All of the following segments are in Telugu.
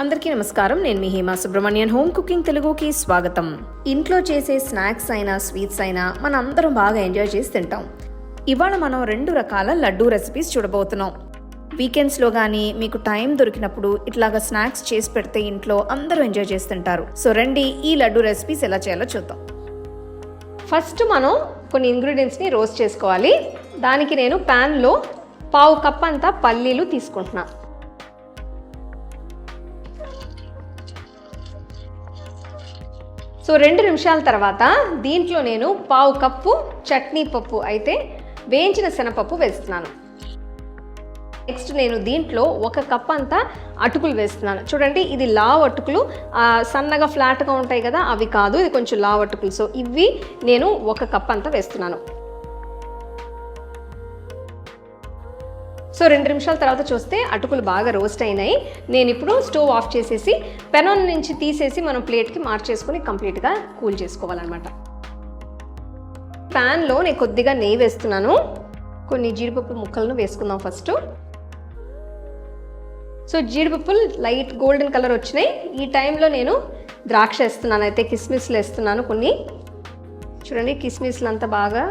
అందరికీ నమస్కారం. నేను మీ హేమా సుబ్రహ్మణ్యన్. హోమ్ కుకింగ్ తెలుగుకి స్వాగతం. ఇంట్లో చేసే స్నాక్స్ అయినా స్వీట్స్ అయినా మనం అందరం బాగా ఎంజాయ్ చేసి తింటాం. ఇవాళ మనం రెండు రకాల లడ్డూ రెసిపీస్ చూడబోతున్నాం. వీకెండ్స్లో కానీ మీకు టైం దొరికినప్పుడు ఇట్లాగా స్నాక్స్ చేసి పెడితే ఇంట్లో అందరూ ఎంజాయ్ చేస్తుంటారు సో రండి ఈ లడ్డూ రెసిపీస్ ఎలా చేయాలో చూద్దాం. ఫస్ట్ మనం కొన్ని ఇంగ్రీడియంట్స్ని రోస్ట్ చేసుకోవాలి. దానికి నేను ప్యాన్లో పావు కప్ అంతా పల్లీలు తీసుకుంటున్నాను సో రెండు నిమిషాల తర్వాత దీంట్లో నేను పావు కప్పు చట్నీ పప్పు అయితే వేయించిన శనగపప్పు వేస్తున్నాను. నెక్స్ట్ నేను దీంట్లో ఒక కప్ అంతా అటుకులు వేస్తున్నాను. చూడండి ఇది లావ్ అటుకులు. సన్నగా ఫ్లాట్గా ఉంటాయి కదా అవి కాదు ఇది కొంచెం లావ్ అటుకులు. సో ఇవి నేను ఒక కప్ అంతా వేస్తున్నాను. సో రెండు నిమిషాల తర్వాత చూస్తే అటుకులు బాగా రోస్ట్ అయినాయి. నేను ఇప్పుడు స్టవ్ ఆఫ్ చేసేసి పెనం నుంచి తీసేసి మనం ప్లేట్కి మార్చేసుకొని కంప్లీట్గా కూల్ చేసుకోవాలన్నమాట. ప్యాన్లో నేను కొద్దిగా నెయ్యి వేస్తున్నాను. కొన్ని జీడిపప్పు ముక్కలను వేసుకుందాం ఫస్ట్. సో జీడిపప్పులు లైట్ గోల్డెన్ కలర్ వచ్చినాయి. ఈ టైంలో నేను ద్రాక్ష వేస్తున్నాను. అయితే కిస్మిస్లు వేస్తున్నాను కొన్ని. చూడండి కిస్మిస్లు అంతా బాగా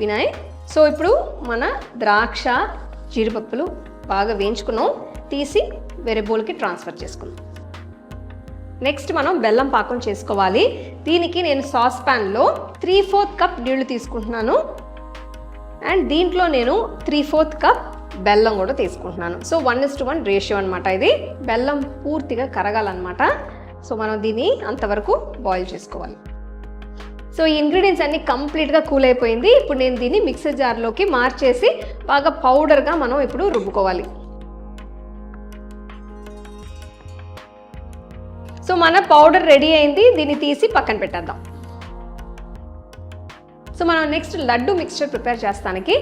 వినాయి సో ఇప్పుడు మన ద్రాక్ష జీడిపప్పులు బాగా వేయించుకున్నాం. తీసి వేరే బౌల్కి ట్రాన్స్ఫర్ చేసుకున్నాం నెక్స్ట్ మనం బెల్లం పాకం చేసుకోవాలి. దీనికి నేను సాస్ ప్యాన్లో త్రీ ఫోర్త్ కప్ నీళ్ళు తీసుకుంటున్నాను. అండ్ దీంట్లో నేను త్రీ ఫోర్త్ కప్ బెల్లం కూడా తీసుకుంటున్నాను. So one is to one ratio అనమాట ఇది. బెల్లం పూర్తిగా కరగాలన్నమాట. సో మనం దీన్ని అంతవరకు బాయిల్ చేసుకోవాలి. సో ఈ ఇంగ్రీడియంట్స్ అన్ని కంప్లీట్గా కూల్ అయిపోయింది. ఇప్పుడు నేను దీన్ని మిక్సర్ జార్లోకి మార్చేసి బాగా పౌడర్గా మనం ఇప్పుడు రుబ్బుకోవాలి. సో మన పౌడర్ రెడీ అయింది. దీన్ని తీసి పక్కన పెట్టేద్దాం. సో మనం నెక్స్ట్ లడ్డు మిక్స్చర్ ప్రిపేర్ చేస్తానికి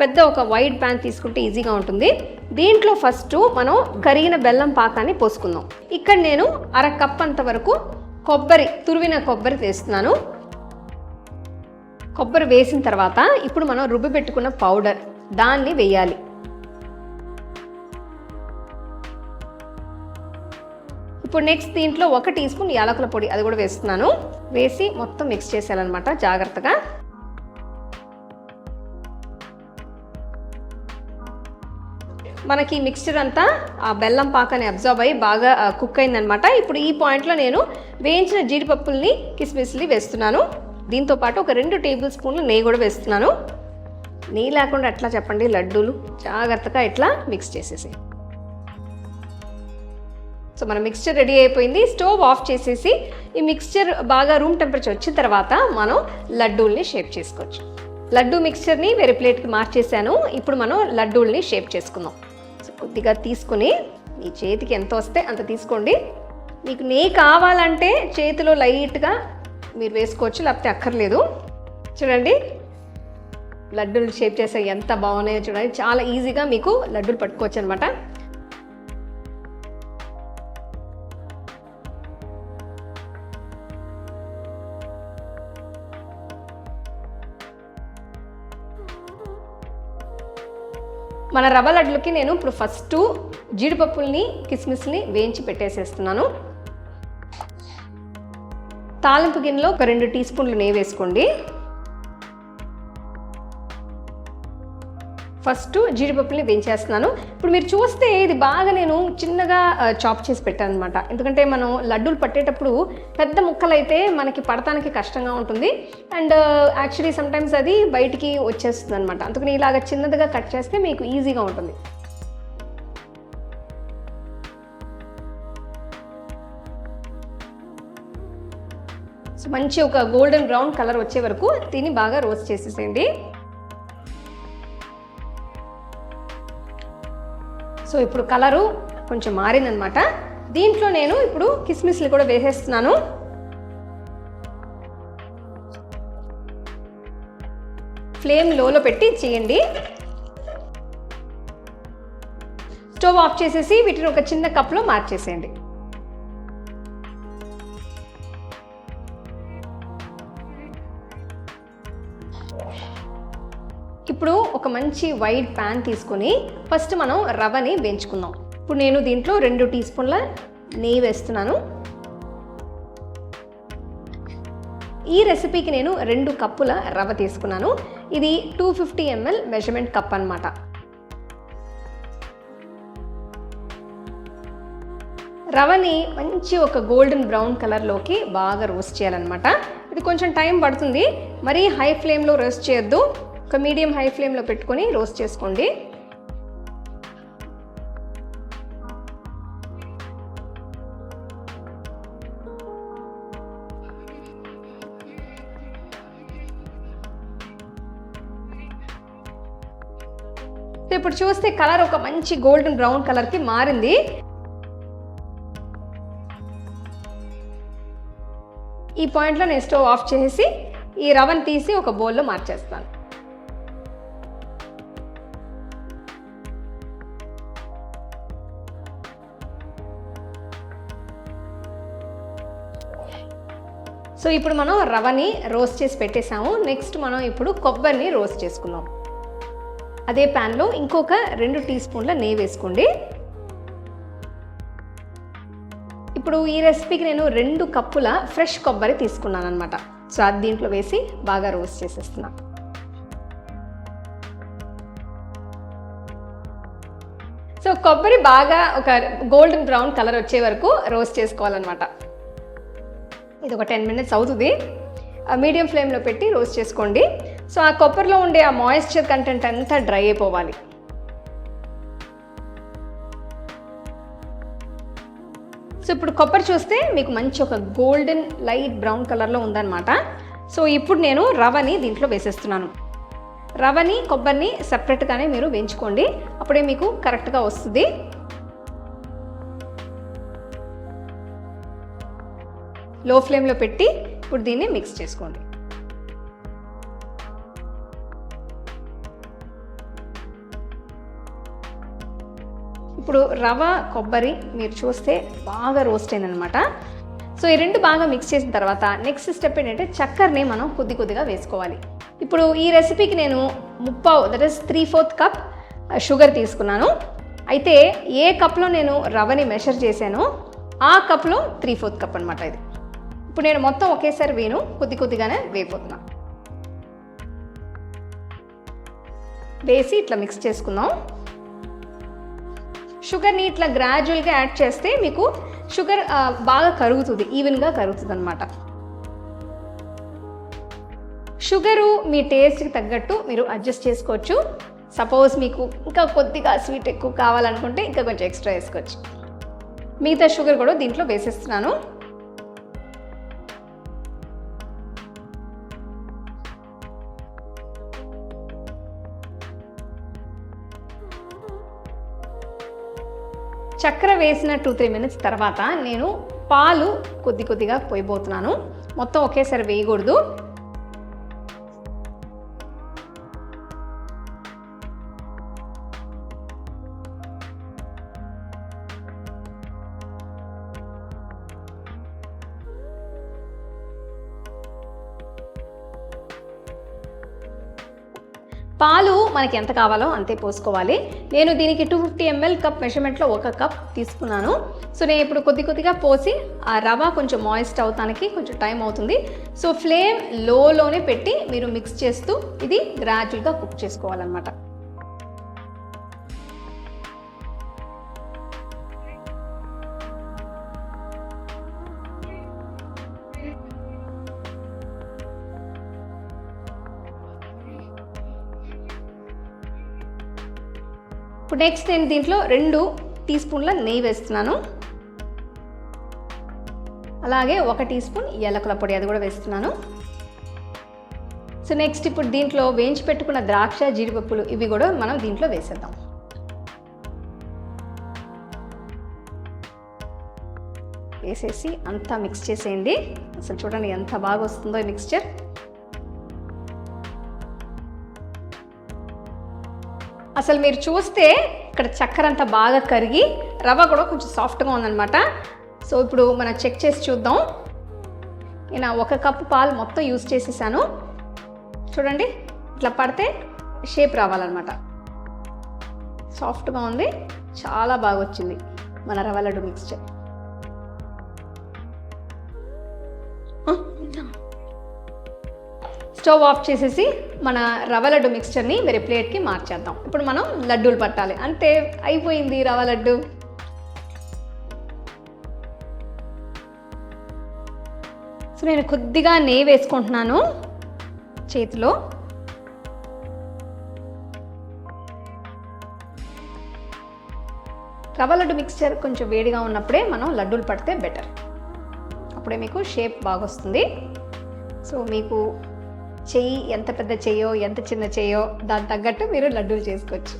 పెద్ద ఒక వైట్ ప్యాన్ తీసుకుంటే ఈజీగా ఉంటుంది. దీంట్లో ఫస్ట్ మనం కరిగిన బెల్లం పాకాన్ని పోసుకుందాం. ఇక్కడ నేను అర కప్ అంత వరకు కొబ్బరి తురివిన కొబ్బరి తీస్తున్నాను కొబ్బరి వేసిన తర్వాత ఇప్పుడు మనం రుబ్బి పెట్టుకున్న పౌడర్ దాన్ని వేయాలి. ఇప్పుడు నెక్స్ట్ దీంట్లో ఒక టీ స్పూన్ యాలకుల పొడి అది కూడా వేస్తున్నాను. వేసి మొత్తం మిక్స్ చేసేయాలన్నమాట జాగ్రత్తగా. మనకి మిక్స్చర్ అంతా ఆ బెల్లం పాకని అబ్జర్వ్ అయ్యి బాగా కుక్ అయిందనమాట ఇప్పుడు ఈ పాయింట్లో నేను వేయించిన జీడిపప్పుల్ని కిస్మిస్ని వేస్తున్నాను. దీంతో పాటు ఒక రెండు టేబుల్ స్పూన్లు నెయ్యి కూడా వేస్తున్నాను. నెయ్యి లేకుండా ఎట్లా చెప్పండి? లడ్డూలు జాగ్రత్తగా ఇట్లా మిక్స్ చేసేసి. సో మన మిక్స్చర్ రెడీ అయిపోయింది. స్టవ్ ఆఫ్ చేసేసి ఈ మిక్స్చర్ బాగా రూమ్ టెంపరేచర్ వచ్చిన తర్వాత మనం లడ్డూల్ని షేప్ చేసుకోవచ్చు. లడ్డూ మిక్స్చర్ని వేరే ప్లేట్కి మార్చేసాను. ఇప్పుడు మనం లడ్డూల్ని షేప్ చేసుకుందాం. సో కొద్దిగా తీసుకుని మీ చేతికి ఎంత వస్తే అంత తీసుకోండి. మీకు నెయ్యి కావాలంటే చేతిలో లైట్గా మీరు వేసుకోవచ్చు లేకపోతే అక్కర్లేదు. చూడండి లడ్డూలు షేప్ చేసే ఎంత బాగున్నాయో చూడండి. చాలా ఈజీగా మీకు లడ్డూలు పట్టుకోవచ్చు అనమాట మన రవ్వ లడ్డులకి నేను ఇప్పుడు ఫస్ట్ జీడిపప్పుల్ని కిస్మిస్ని వేయించి పెట్టేసేస్తున్నాను. తాలింపు గిన్నెలో ఒక రెండు టీ స్పూన్లు నెయ్యి వేసుకోండి. ఫస్ట్ జీడిపప్పుని వేయించేస్తున్నాను. ఇప్పుడు మీరు చూస్తే ఇది బాగా నేను చిన్నగా చాప్ చేసి పెట్టాను అనమాట ఎందుకంటే మనం లడ్డూలు పట్టేటప్పుడు పెద్ద ముక్కలు అయితే మనకి పడటానికి కష్టంగా ఉంటుంది. అండ్ యాక్చువల్లీ సమ్టైమ్స్ అది బయటికి వచ్చేస్తుంది అనమాట అందుకని ఇలాగ చిన్నదిగా కట్ చేస్తే మీకు ఈజీగా ఉంటుంది. సో మంచి ఒక గోల్డెన్ బ్రౌన్ కలర్ వచ్చే వరకు దీన్ని బాగా రోస్ట్ చేసేసేయండి. సో ఇప్పుడు కలరు కొంచెం మారిందనమాట దీంట్లో నేను ఇప్పుడు కిస్మిస్లు కూడా వేసేస్తున్నాను. ఫ్లేమ్ లోలో పెట్టి చేయండి. స్టవ్ ఆఫ్ చేసేసి వీటిని ఒక చిన్న కప్లో మార్చేసేయండి. ఇప్పుడు ఒక మంచి వైట్ ప్యాన్ తీసుకొని ఫస్ట్ మనం రవ్వని వేయించుకుందాం. ఇప్పుడు నేను దీంట్లో రెండు టీ స్పూన్ల నెయ్యి వేస్తున్నాను. ఈ రెసిపీకి నేను రెండు కప్పుల రవ్వ తీసుకున్నాను. ఇది two fifty ML measurement cup అనమాట రవ్వని మంచి ఒక గోల్డెన్ బ్రౌన్ కలర్లోకి బాగా రోస్ట్ చేయాలన్నమాట. ఇది కొంచెం టైం పడుతుంది. మరీ హై ఫ్లేమ్లో రోస్ట్ చేయొద్దు. ఒక మీడియం హై ఫ్లేమ్లో పెట్టుకొని రోస్ట్ చేసుకోండి. ఇప్పుడు చూస్తే కలర్ ఒక మంచి గోల్డెన్ బ్రౌన్ కలర్కి మారింది. ఈ పాయింట్లో నేను స్టవ్ ఆఫ్ చేసి ఈ రవ్వని తీసి ఒక బౌల్లో మార్చేస్తాను. సో ఇప్పుడు మనం రవ్వని రోస్ట్ చేసి పెట్టేసాము. నెక్స్ట్ మనం ఇప్పుడు కొబ్బరిని రోస్ట్ చేసుకుందాం. అదే ప్యాన్లో ఇంకొక రెండు టీ స్పూన్ల నెయ్యి వేసుకోండి. ఇప్పుడు ఈ రెసిపీకి నేను రెండు కప్పుల ఫ్రెష్ కొబ్బరి తీసుకున్నాను అనమాట సో అది దీంట్లో వేసి బాగా రోస్ట్ చేసేస్తున్నాను సో కొబ్బరి బాగా ఒక గోల్డెన్ బ్రౌన్ కలర్ వచ్చే వరకు రోస్ట్ చేసుకోవాలన్నమాట. ఇది ఒక టెన్ మినిట్స్ అవుతుంది. మీడియం ఫ్లేమ్లో పెట్టి రోస్ట్ చేసుకోండి. సో ఆ కొబ్బరిలో ఉండే ఆ మాయిశ్చర్ కంటెంట్ అంతా డ్రై అయిపోవాలి. సో ఇప్పుడు కొబ్బరి చూస్తే మీకు మంచి ఒక గోల్డెన్ లైట్ బ్రౌన్ కలర్లో ఉందన్నమాట. సో ఇప్పుడు నేను రవని దీంట్లో వేసేస్తున్నాను. రవని కొబ్బరిని సపరేట్గానే మీరు వేయించుకోండి. అప్పుడే మీకు కరెక్ట్గా వస్తుంది. లో ఫ్లేమ్లో పెట్టి ఇప్పుడు దీన్ని మిక్స్ చేసుకోండి. ఇప్పుడు రవ కొబ్బరి మీరు చూస్తే బాగా రోస్ట్ అయిందనమాట సో ఈ రెండు బాగా మిక్స్ చేసిన తర్వాత నెక్స్ట్ స్టెప్ ఏంటంటే చక్కెరని మనం కొద్ది కొద్దిగా వేసుకోవాలి. ఇప్పుడు ఈ రెసిపీకి నేను ముప్పావు that is three fourth cup sugar తీసుకున్నాను. అయితే ఏ కప్లో నేను రవని మెషర్ చేశానో ఆ కప్లో త్రీ ఫోర్త్ కప్ అనమాట ఇది. ఇప్పుడు నేను మొత్తం ఒకేసారి వేను కొద్ది కొద్దిగానే వేయిపోతున్నా వేసి ఇట్లా మిక్స్ చేసుకుందాం. షుగర్ని ఇట్లా గ్రాడ్యువల్గా యాడ్ చేస్తే మీకు షుగర్ బాగా కరుగుతుంది. ఈవెన్గా కరుగుతుంది అనమాట షుగరు మీ టేస్ట్కి తగ్గట్టు మీరు అడ్జస్ట్ చేసుకోవచ్చు. సపోజ్ మీకు ఇంకా కొద్దిగా స్వీట్ ఎక్కువ కావాలనుకుంటే ఇంకా కొంచెం ఎక్స్ట్రా వేసుకోవచ్చు. మిగతా షుగర్ కూడా దీంట్లో వేసేస్తున్నాను. చక్కెర వేసిన టూ త్రీ మినిట్స్ తర్వాత నేను పాలు కొద్ది కొద్దిగా పోయిపోతున్నాను మొత్తం ఒకేసారి వేయకూడదు. పాలు మనకి ఎంత కావాలో అంతే పోసుకోవాలి. నేను దీనికి టూ ఫిఫ్టీ ఎంఎల్ కప్ మెషర్మెంట్లో ఒక కప్ తీసుకున్నాను. సో నేను ఇప్పుడు కొద్ది కొద్దిగా పోసి ఆ రవ కొంచెం మాయిస్ట్ అవుతానికి కొంచెం టైం అవుతుంది. సో ఫ్లేమ్ లోలోనే పెట్టి మీరు మిక్స్ చేస్తూ ఇది గ్రాడ్యువల్గా కుక్ చేసుకోవాలన్నమాట. ఇప్పుడు నెక్స్ట్ నేను దీంట్లో రెండు టీ స్పూన్ల నెయ్యి వేస్తున్నాను. అలాగే ఒక టీ స్పూన్ ఏలకుల పొడి అది కూడా వేస్తున్నాను. సో నెక్స్ట్ ఇప్పుడు దీంట్లో వేయించి పెట్టుకున్న ద్రాక్ష జీడిపప్పులు ఇవి కూడా మనం దీంట్లో వేసేద్దాం. వేసేసి అంతా మిక్స్ చేసేయండి. అసలు చూడండి ఎంత బాగా వస్తుందో ఈ మిక్స్చర్ అసలు మీరు చూస్తే ఇక్కడ చక్కెర అంతా బాగా కరిగి రవ్వ కూడా కొంచెం సాఫ్ట్గా ఉందన్నమాట. సో ఇప్పుడు మనం చెక్ చేసి చూద్దాం. నేను ఒక కప్పు పాలు మొత్తం యూస్ చేసేసాను. చూడండి ఇట్లా పడితే షేప్ రావాలన్నమాట. సాఫ్ట్గా ఉంది చాలా బాగా వచ్చింది మన రవ్వ లడ్డు మిక్స్చర్. స్టవ్ ఆఫ్ చేసేసి మన రవ్వ లడ్డు మిక్స్చర్ని వేరే ప్లేట్కి మార్చేద్దాం. ఇప్పుడు మనం లడ్డూలు పట్టాలి. అంతే అయిపోయింది రవ్వ లడ్డు. సో నేను కొద్దిగా నెయ్యి వేసుకుంటున్నాను చేతిలో. రవ్వ లడ్డు మిక్స్చర్ కొంచెం వేడిగా ఉన్నప్పుడే మనం లడ్డూలు పడితే బెటర్. అప్పుడే మీకు షేప్ బాగా వస్తుంది సో మీకు చెయ్యి ఎంత పెద్ద చెయ్యో ఎంత చిన్న చెయ్యో దాని తగ్గట్టు మీరు లడ్డూలు చేసుకోవచ్చు.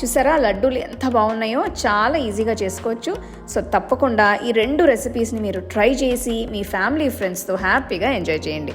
చూసారా? లడ్డూలు ఎంత బాగున్నాయో చాలా ఈజీగా చేసుకోవచ్చు. సో తప్పకుండా ఈ రెండు రెసిపీస్ని మీరు ట్రై చేసి మీ ఫ్యామిలీ ఫ్రెండ్స్తో హ్యాపీగా ఎంజాయ్ చేయండి.